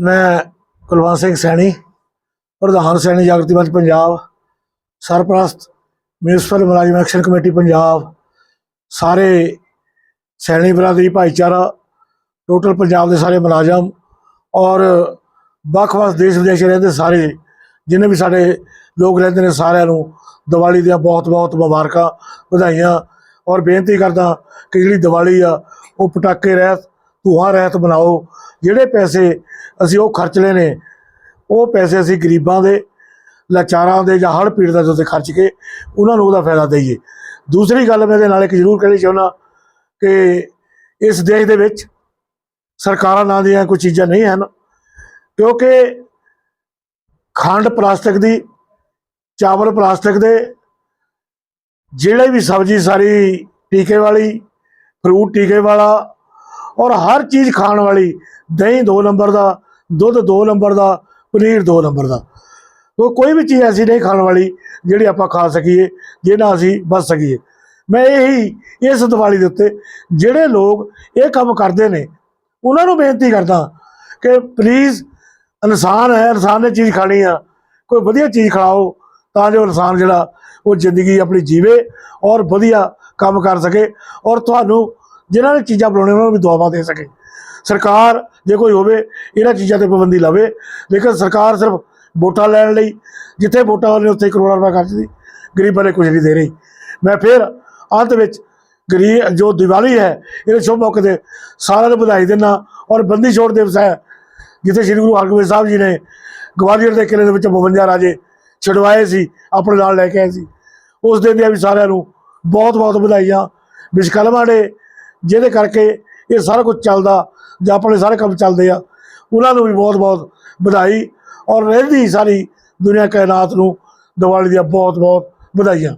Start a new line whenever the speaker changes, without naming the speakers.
ਮੈਂ ਕੁਲਵੰਤ ਸਿੰਘ ਸੈਣੀ, ਪ੍ਰਧਾਨ ਸੈਣੀ ਜਾਗਰਤੀ ਮੰਚ ਪੰਜਾਬ, ਸਰਪ੍ਰਸਤ ਮਿਊਨਿਸਪਲ ਮੁਲਾਜ਼ਮ ਐਕਸ਼ਨ ਕਮੇਟੀ ਪੰਜਾਬ, ਸਾਰੇ ਸੈਣੀ ਬਰਾਦਰੀ ਭਾਈਚਾਰਾ, ਟੋਟਲ ਪੰਜਾਬ ਦੇ ਸਾਰੇ ਮੁਲਾਜ਼ਮ ਔਰ ਵੱਖ-ਵੱਖ ਦੇਸ਼ ਵਿਦੇਸ਼ ਰਹਿੰਦੇ ਸਾਰੇ, ਜਿੰਨੇ ਵੀ ਸਾਡੇ ਲੋਕ ਰਹਿੰਦੇ ਨੇ ਸਾਰਿਆਂ ਨੂੰ ਦੀਵਾਲੀ ਦੀਆਂ ਬਹੁਤ-ਬਹੁਤ ਮੁਬਾਰਕਾਂ ਵਧਾਈਆਂ ਔਰ ਬੇਨਤੀ ਕਰਦਾ ਕਿ ਜਿਹੜੀ ਦੀਵਾਲੀ ਆ, ਉਹ ਪਟਾਕੇ ਰਹਿਤ ਧੂਆਂ ਰਹਿਤ ਬਣਾਓ, ਜਿਹੜੇ ਪੈਸੇ ਅਸੀਂ ਉਹ ਖਰਚ ਲਏ ਨੇ, ਉਹ ਪੈਸੇ ਅਸੀਂ ਗਰੀਬਾਂ ਦੇ, ਲਾਚਾਰਾਂ ਦੇ ਜਾਂ ਹੜ੍ਹ ਪੀੜਤਾਂ ਦੇ ਉੱਤੇ ਖਰਚ ਕੇ ਉਹਨਾਂ ਨੂੰ ਉਹਦਾ ਫਾਇਦਾ ਦਈਏ। ਦੂਸਰੀ ਗੱਲ ਮੈਂ ਇਹਦੇ ਨਾਲ ਇੱਕ ਜ਼ਰੂਰ ਕਹਿਣੀ ਚਾਹੁੰਦਾ ਕਿ ਇਸ ਦੇਸ਼ ਦੇ ਵਿੱਚ ਸਰਕਾਰਾਂ ਨਾਂ ਦੀਆਂ ਕੋਈ ਚੀਜ਼ਾਂ ਨਹੀਂ ਹਨ, ਕਿਉਂਕਿ ਖੰਡ ਪਲਾਸਟਿਕ ਦੀ, ਚਾਵਲ ਪਲਾਸਟਿਕ ਦੇ, ਜਿਹੜੇ ਵੀ ਸਬਜ਼ੀ, ਸਾਰੀ ਟੀਕੇ ਵਾਲੀ, ਫਰੂਟ ਟੀਕੇ ਵਾਲਾ ਔਰ ਹਰ ਚੀਜ਼ ਖਾਣ ਵਾਲੀ, ਦਹੀਂ 2 ਨੰਬਰ ਦਾ, ਦੁੱਧ 2 ਨੰਬਰ ਦਾ, ਪਨੀਰ 2 ਨੰਬਰ ਦਾ। ਉਹ ਕੋਈ ਵੀ ਚੀਜ਼ ਐਸੀ ਨਹੀਂ ਖਾਣ ਵਾਲੀ ਜਿਹੜੀ ਆਪਾਂ ਖਾ ਸਕੀਏ ਜਿਹਨਾਂ ਅਸੀਂ ਬਚ ਸਕੀਏ। ਮੈਂ ਇਹੀ ਇਸ ਦੀਵਾਲੀ ਦੇ ਉੱਤੇ ਜਿਹੜੇ ਲੋਕ ਇਹ ਕੰਮ ਕਰਦੇ ਨੇ, ਉਹਨਾਂ ਨੂੰ ਬੇਨਤੀ ਕਰਦਾ ਕਿ ਪਲੀਜ਼ ਇਨਸਾਨ ਹੈ, ਇਨਸਾਨ ਨੇ ਚੀਜ਼ ਖਾਣੀ ਆ, ਕੋਈ ਵਧੀਆ ਚੀਜ਼ ਖਾਓ ਤਾਂ ਜੋ ਇਨਸਾਨ ਜਿਹੜਾ ਉਹ ਜ਼ਿੰਦਗੀ ਆਪਣੀ ਜੀਵੇ ਔਰ ਵਧੀਆ ਕੰਮ ਕਰ ਸਕੇ। ਔਰ ਤੁਹਾਨੂੰ ਜਿਨ੍ਹਾਂ ਨੇ ਚੀਜ਼ਾਂ ਬਣਾਉਣੀਆਂ, ਉਹਨਾਂ ਨੂੰ ਵੀ ਦੁਆਵਾਂ ਦੇ ਸਕੇ। ਸਰਕਾਰ ਜੇ ਕੋਈ ਹੋਵੇ, ਇਹਨਾਂ ਚੀਜ਼ਾਂ ਤੇ ਪਾਬੰਦੀ ਲਾਵੇ। ਲੇਕਿਨ ਸਰਕਾਰ ਸਿਰਫ ਵੋਟਾਂ ਲੈਣ ਲਈ, ਜਿੱਥੇ ਵੋਟਾਂ ਵਾਲੇ ਉੱਥੇ ਕਰੋੜਾਂ ਰੁਪਏ ਖਰਚਦੀ ਗਰੀਬਾਂ ਨੇ ਕੁਝ ਨਹੀਂ ਦੇ ਰਹੀ। ਮੈਂ ਫਿਰ ਅੰਤ ਵਿੱਚ ਗਰੀਬ, ਜੋ ਦੀਵਾਲੀ ਹੈ, ਇਹਦੇ ਸ਼ੁਭ ਮੌਕੇ ਤੇ ਸਾਰਿਆਂ ਨੂੰ ਵਧਾਈ ਦਿੰਦਾ ਔਰ ਬੰਦੀ ਛੋੜ ਦਿਵਸ ਹੈ, ਜਿੱਥੇ ਸ੍ਰੀ ਗੁਰੂ ਹਰਗੋਬਿੰਦ ਸਾਹਿਬ ਜੀ ਨੇ ਗਵਾਲੀਅਰ ਦੇ ਕਿਲੇ ਦੇ ਵਿੱਚ 52 ਰਾਜੇ ਛਡਵਾਏ ਸੀ, ਆਪਣੇ ਨਾਲ ਲੈ ਕੇ ਆਏ ਸੀ। ਉਸ ਦਿਨ ਦੀਆਂ ਵੀ ਸਾਰਿਆਂ ਨੂੰ ਬਹੁਤ ਬਹੁਤ ਵਧਾਈਆਂ। ਵਿਸ਼ਕਲਮਾ ਨੇ ਜਿਹਦੇ ਕਰਕੇ ਇਹ ਸਾਰਾ ਕੁਝ ਚੱਲਦਾ ਜਾਂ ਆਪਣੇ ਸਾਰੇ ਕੰਮ ਚੱਲਦੇ ਆ, ਉਹਨਾਂ ਨੂੰ ਵੀ ਬਹੁਤ ਬਹੁਤ ਵਧਾਈ ਔਰ ਰਹਿੰਦੀ ਸਾਰੀ ਦੁਨੀਆ ਕਾਇਨਾਤ ਨੂੰ ਦੀਵਾਲੀ ਦੀਆਂ ਬਹੁਤ ਬਹੁਤ ਵਧਾਈਆਂ।